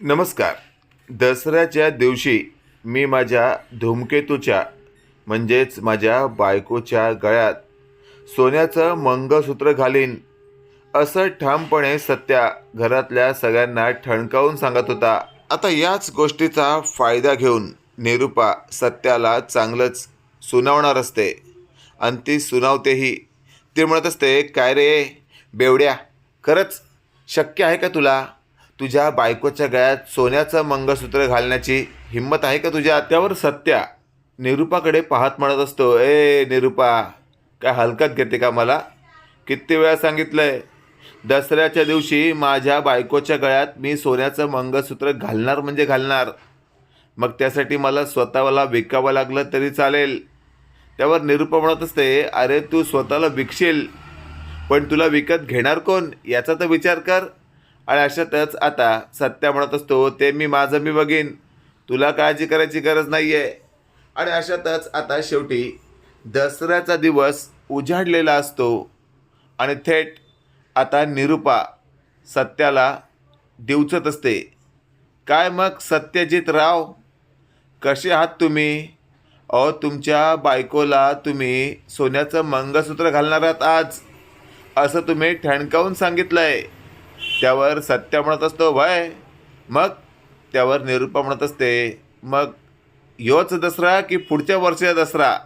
नमस्कार. दसऱ्याच्या दिवशी मी माझ्या धूमकेतूच्या म्हणजेच माझ्या बायकोच्या गळ्यात सोन्याचं मंगळसूत्र घालीन असं ठामपणे सत्या घरातल्या सगळ्यांना ठणकावून सांगत होता. आता याच गोष्टीचा फायदा घेऊन निरुपा सत्याला चांगलंच सुनावणार असते. आणि ती सुनावतेही. ती म्हणत असते काय रे? बेवड्या. खरंच शक्य आहे का तुला? तुझ्या बायकोच्या गळ्यात सोन्याचं मंगळसूत्र घालण्याची हिंमत आहे का तुझ्या त्यावर सत्या. निरूपाकडे पाहत म्हणत असतो ए निरुपा काय हलकत घेते का मला? किती वेळा सांगितलंय दसऱ्याच्या दिवशी माझ्या बायकोच्या गळ्यात मी सोन्याचं मंगळसूत्र घालणार म्हणजे घालणार. मग त्यासाठी मला स्वतःला विकावं लागलं तरी चालेल. त्यावर निरूपा म्हणत असते अरे तू स्वतःला विकशील पण तुला विकत घेणार कोण? याचा तर विचार कर. आणि अशातच आता सत्या म्हणत असतो ते मी माझं मी बघीन. तुला काळजी करायची गरज नाही आहे आणि अशातच आता शेवटी दसऱ्याचा दिवस उजाडलेला असतो. आणि थेट आता निरुपा सत्याला दिवचत असते. काय मग सत्यजित राव? कसे आहात तुम्ही? अहो तुमच्या बायकोला तुम्ही सोन्याचं मंगळसूत्र घालणार आहात आज. असं तुम्ही ठणकावून सांगितलं आहे त्यावर सत्य म्हणत असतो वय मग त्यावर निरूपा म्हणत असते मग योच दसरा की पुढच्या वर्षीचा दसरा?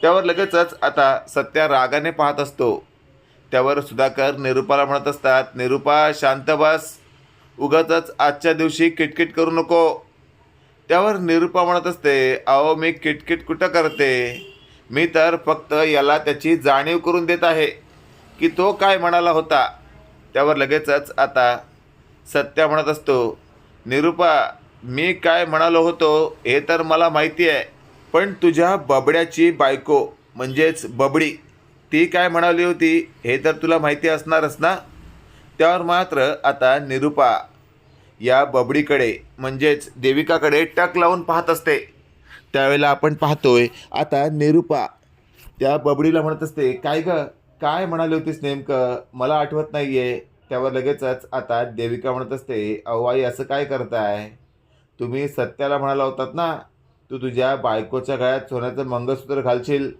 त्यावर लगेचच आता सत्या रागाने पाहत असतो. त्यावर सुधाकर निरूपाला म्हणत असतात निरुपा शांत बस. उगाच आजच्या दिवशी किटकिट करू नको. त्यावर निरुपा म्हणत असते अहो मी किटकिट कुठं करते? मी तर फक्त याला त्याची जाणीव करून देत आहे की तो काय म्हणाला होता? त्यावर लगेचच आता सत्या म्हणत असतो निरुपा मी काय म्हणालो होतो हे तर मला माहिती आहे पण तुझ्या बबड्याची बायको म्हणजेच बबडी ती काय म्हणाली होती हे तर तुला माहिती असणारच ना? त्यावर मात्र आता निरुपा या बबडीकडे म्हणजेच देविकाकडे टक लावून पाहत असते. त्यावेळेला आपण पाहतोय आता निरुपा त्या बबडीला म्हणत असते काय गं काय म्हणाली होतीस नेमकं? मला आठवत नाही आहे त्यावर लगेचच आता देविका म्हणत असते अवाई असं काय करताय? तुम्ही सत्याला म्हणाला होतात ना तू तुझ्या बायकोच्या गळ्यात सोन्याचं मंगळसूत्र घालशील.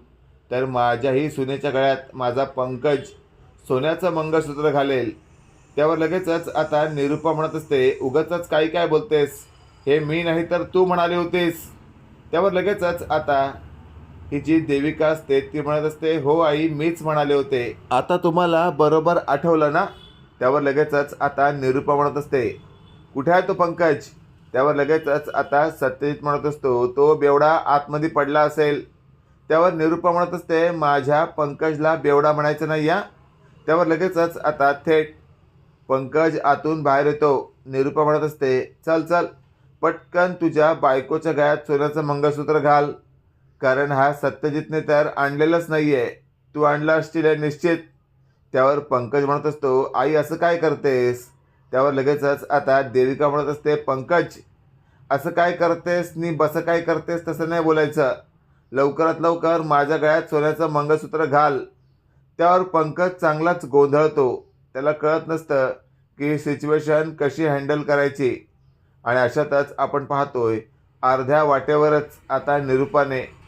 तर माझ्याही सुनेच्या गळ्यात माझा पंकज सोन्याचं मंगळसूत्र घालेल. त्यावर लगेचच आता निरूपा म्हणत असते उगाचच काही काय बोलतेस? हे मी नाही तर तू म्हणाली होतीस. त्यावर लगेचच आता ही जी देविका असते ती म्हणत असते हो आई मीच म्हणाले होते. आता तुम्हाला बरोबर आठवलं ना? त्यावर लगेचच आता निरूपा म्हणत असते कुठे आहे तो पंकज? त्यावर लगेचच आता सत्यजित म्हणत असतो तो बेवडा आतमध्ये पडला असेल. त्यावर निरूपा म्हणत असते माझ्या पंकजला बेवडा म्हणायचं नाही या त्यावर लगेचच आता थेट पंकज आतून बाहेर येतो. निरूपा म्हणत असते चल चल पटकन तुझ्या बायकोच्या गळ्यात सोन्याचं मंगळसूत्र घाल. कारण हा सत्यजितने तर आणलेलाच नाही आहे तू आणला असशील निश्चित. त्यावर पंकज म्हणत असतो आई असं काय करतेस? त्यावर लगेचच आता देविका म्हणत असते पंकज असं काय करतेस? नी बसं काय करतेस? तसं नाही बोलायचं. लवकरात लवकर माझ्या गळ्यात सोन्याचं मंगळसूत्र घाल. त्यावर पंकज चांगलाच गोंधळतो. त्याला कळत नसतं की सिच्युएशन कशी हँडल करायची. आणि अशातच आपण पाहतोय अर्ध्या वाटेवरच आता निरुपाने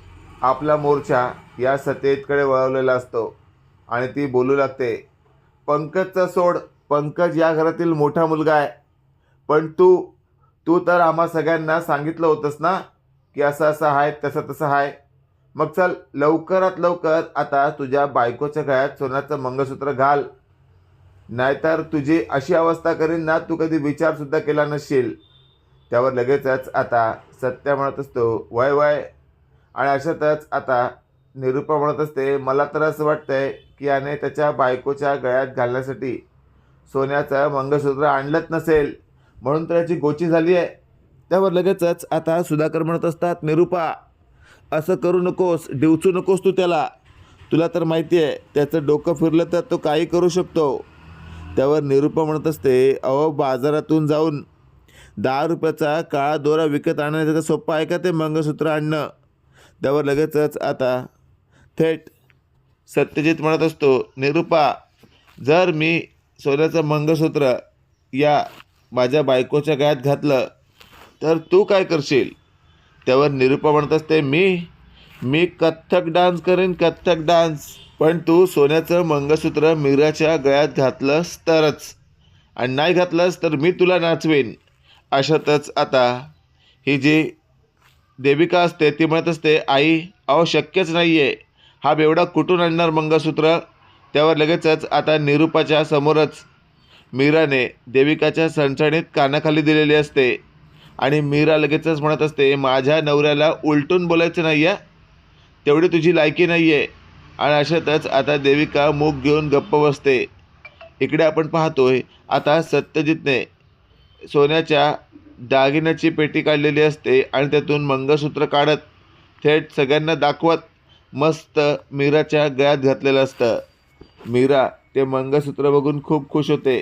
आपला मोर्चा या सत्तेकडे वळवलेला असतो आणि ती बोलू लागते पंकजचा सोड पंकज या घरातील मोठा मुलगा आहे. पण तू तू तर आम्हा सगळ्यांना सांगितलं होतंस ना की असं असं आहे तसं तसं आहे मग चल लवकरात लवकर आता तुझ्या बायकोच्या गळ्यात सोन्याचं मंगळसूत्र घाल. नाहीतर तुझी अशी अवस्था करीन ना तू कधी विचारसुद्धा केला नसशील. त्यावर लगेचच आता सत्य म्हणत असतो वय वय आणि अशातच आता निरूपा म्हणत असते मला तर असं वाटतंय की याने त्याच्या बायकोच्या गळ्यात घालण्यासाठी सोन्याचं मंगळसूत्र आणलंच नसेल म्हणून तर याची गोची झाली आहे. त्यावर लगेचच आता सुधाकर म्हणत असतात निरुपा असं करू नकोस डिवचू नकोस तू त्याला. तुला तर माहिती आहे त्याचं डोकं फिरलं तर तो काही करू शकतो. त्यावर निरूपा म्हणत असते अहो बाजारातून जाऊन दहा रुपयाचा काळा दोरा विकत आणण्याचं सोपं आहे का ते मंगळसूत्र आणणं? त्यावर लगेचच आता थेट सत्यजित म्हणत असतो निरुपा जर मी सोन्याचं मंगळसूत्र या माझ्या बायकोच्या गळ्यात घातलं तर तू काय करशील? त्यावर निरूपा म्हणत असते मी मी कथ्थक डान्स करेन कथ्थक डान्स. पण तू सोन्याचं मंगळसूत्र मीराच्या गळ्यात घातलंस तरच आणि नाही घातलंस तर मी तुला नाचवेन. अशातच आता ही जी देविका असते ती म्हणत असते आई अहो शक्यच नाही आहे हा बेवडा कुठून आणणार मंगळसूत्र? त्यावर लगेचच आता निरूपाच्या समोरच मीराने देविकाच्या सणसणीत कानाखाली दिलेली असते. आणि मीरा लगेचच म्हणत असते माझ्या नवऱ्याला उलटून बोलायचं नाही आहे तेवढी तुझी लायकी नाही आहे आणि अशातच आता देविका मूग घेऊन गप्प बसते. इकडे आपण पाहतोय आता सत्यजितने सोन्याच्या दागिन्याची पेटी काढलेली असते आणि त्यातून मंगळसूत्र काढत थेट सगळ्यांना दाखवत मस्त मीराच्या गळ्यात घातलेलं असतं. मीरा ते मंगळसूत्र बघून खूप खुश होते.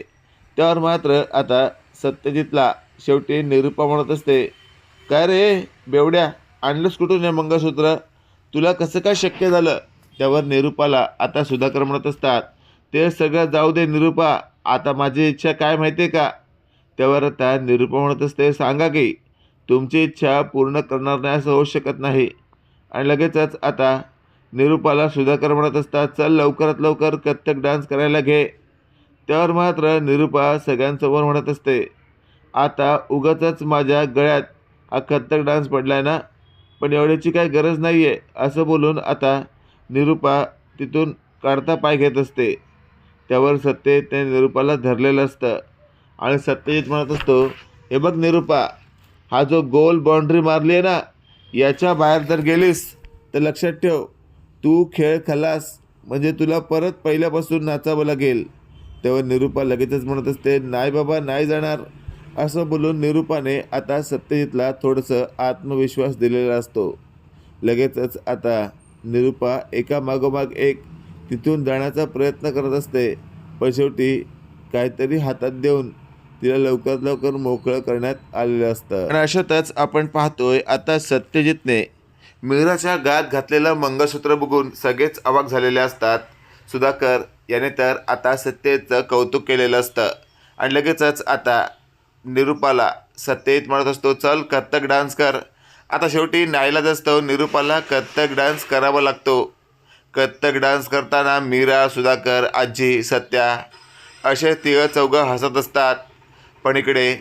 त्यावर मात्र आता सत्यजितला शेवटी निरूपा म्हणत असते काय रे बेवड्या आणलंच कुठून हे मंगळसूत्र? तुला कसं काय शक्य झालं? त्यावर निरूपाला आता सुधाकर म्हणत असतात ते सगळं जाऊ दे निरूपा आता माझी इच्छा काय माहिती आहे का? त्यावर त्या निरूपा म्हणत असते सांगा की तुमची इच्छा पूर्ण करणार नाही असं होऊ शकत नाही. आणि लगेचच आता निरूपाला सुधाकर म्हणत असतात चल लवकरात लवकर कथ्थक डान्स करायला घे. त्यावर मात्र निरूपा सगळ्यांसमोर म्हणत असते आता उगाचच माझ्या गळ्यात हा कथ्थक डान्स पडला आहे ना पण एवढ्याची काही गरज नाही आहे असं बोलून आता निरूपा तिथून काढता पाय घेत असते. त्यावर सत्य ते निरूपाला धरलेलं असतं. आणि सत्यजित म्हणत असतो हे बघ निरूपा हा जो गोल बाउंड्री मारली आहे ना याच्या बाहेर जर गेलीस तर लक्षात ठेव तू खेळ खलास म्हणजे तुला परत पहिल्यापासून नाचावं लागेल. तेव्हा निरूपा लगेचच म्हणत असते नाही बाबा नाही जाणार. असं बोलून निरूपाने आता सत्यजितला थोडंसं आत्मविश्वास दिलेला असतो. लगेचच आता निरूपा एका मागोमाग एक तिथून जाण्याचा प्रयत्न करत असते पण शेवटी काहीतरी हातात देऊन तिला लवकरात लवकर मोकळं करण्यात आलेलं असतं. आणि अशातच आपण पाहतोय आता सत्यजितने मीराच्या गात घातलेलं मंगळसूत्र बघून सगळेच अवाक झालेले असतात. सुधाकर याने तर आता सत्यचं कौतुक केलेलं असतं. आणि लगेचच आता निरूपाला सत्यजित म्हणत असतो चल कथ्थक डान्स कर. आता शेवटी नाईलाज असतो निरूपाला कथ्थक डान्स करावा लागतो. कथ्थक डान्स करताना मीरा सुधाकर आजी सत्या असे तिघं चौघं हसत असतात. पण इकडे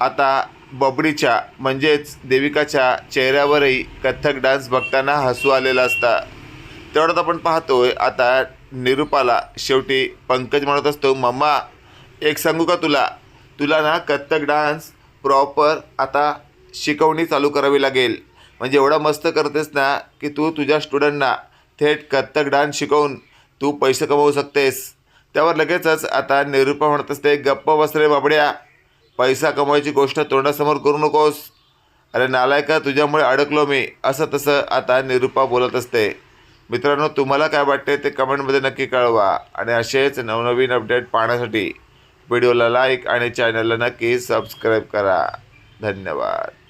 आता बबडीच्या म्हणजेच देविकाच्या चेहऱ्यावरही कथ्थक डान्स बघताना हसू आलेला असता. तेवढ्यात आपण पाहतोय आता निरूपाला शेवटी पंकज म्हणत असतो मम्मा एक सांगू का तुला? तुला ना कथ्थक डान्स प्रॉपर आता शिकवणी चालू करावी लागेल. म्हणजे एवढा मस्त करतेस ना की तू तुझ्या स्टुडंटना थेट कथ्थक डान्स शिकवून तू पैसे कमवू शकतेस. त्यावर लगेचच आता निरूपा म्हणत असते गप्प बसरे बाबड्या पैसा कमवायची गोष्ट तोंडासमोर करू नकोस. अरे नालायका तुझ्यामुळे अडकलो मी. असं तसं आता निरूपा बोलत असते. मित्रांनो तुम्हाला काय वाटते ते कमेंटमध्ये नक्की कळवा. आणि असेच नवनवीन अपडेट पाहण्यासाठी व्हिडिओला लाईक आणि चॅनलला नक्की सबस्क्राईब करा. धन्यवाद.